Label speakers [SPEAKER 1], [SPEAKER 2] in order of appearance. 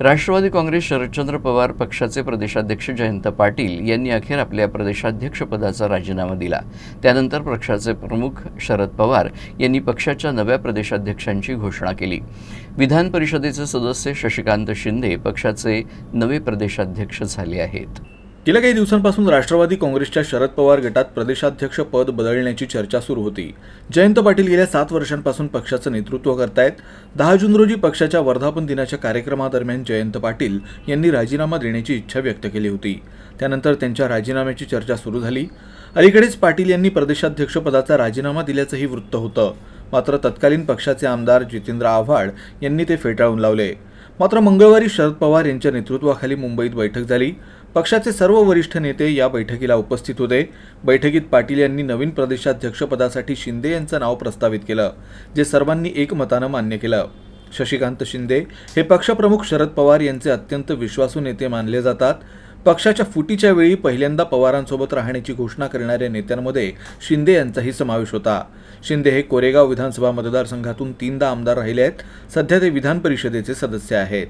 [SPEAKER 1] राष्ट्रवादी काँग्रेस शरदचंद्र पवार पक्षाचे प्रदेशाध्यक्ष जयंत पाटील यांनी अखेर आपल्या प्रदेशाध्यक्षपदाचा राजीनामा दिला. त्यानंतर पक्षाचे प्रमुख शरद पवार यांनी पक्षाच्या नव्या प्रदेशाध्यक्षांची घोषणा केली. विधान परिषदेचे सदस्य शशिकांत शिंदे पक्षाचे नवे प्रदेशाध्यक्ष झाले आहेत.
[SPEAKER 2] गेल्या काही दिवसांपासून राष्ट्रवादी काँग्रेसच्या शरद पवार गटात प्रदेशाध्यक्ष पद बदलण्याची चर्चा सुरू होती. जयंत पाटील गेल्या सात वर्षांपासून पक्षाचं नेतृत्व करतायत. दहा जून रोजी पक्षाच्या वर्धापन दिनाच्या कार्यक्रमादरम्यान जयंत पाटील यांनी राजीनामा देण्याची इच्छा व्यक्त केली होती. त्यानंतर त्यांच्या राजीनाम्याची चर्चा सुरू झाली. अलीकडेच पाटील यांनी प्रदेशाध्यक्षपदाचा राजीनामा दिल्याचंही वृत्त होतं. मात्र तत्कालीन पक्षाचे आमदार जितेंद्र आव्हाड यांनी ते फेटाळून लावले. मात्र मंगळवारी शरद पवार यांच्या नेतृत्वाखाली मुंबईत बैठक झाली. पक्षाचे सर्व वरिष्ठ नेते या बैठकीला उपस्थित होते. बैठकीत पाटील यांनी नवीन प्रदेशाध्यक्षपदासाठी शिंदे यांचं नाव प्रस्तावित केलं जे सर्वांनी एकमतानं मान्य केलं. शशिकांत शिंदे हे पक्षप्रमुख शरद पवार यांचे अत्यंत विश्वासू नेते मानले जातात. पक्षाच्या फुटीच्या वेळी पहिल्यांदा पवारांसोबत राहण्याची घोषणा करणाऱ्या नेत्यांमध्ये शिंदे यांचाही समावेश होता. शिंदे हे कोरेगाव विधानसभा मतदारसंघातून तीनदा आमदार राहिले आहेत. सध्या ते विधान परिषदेचे सदस्य आहेत.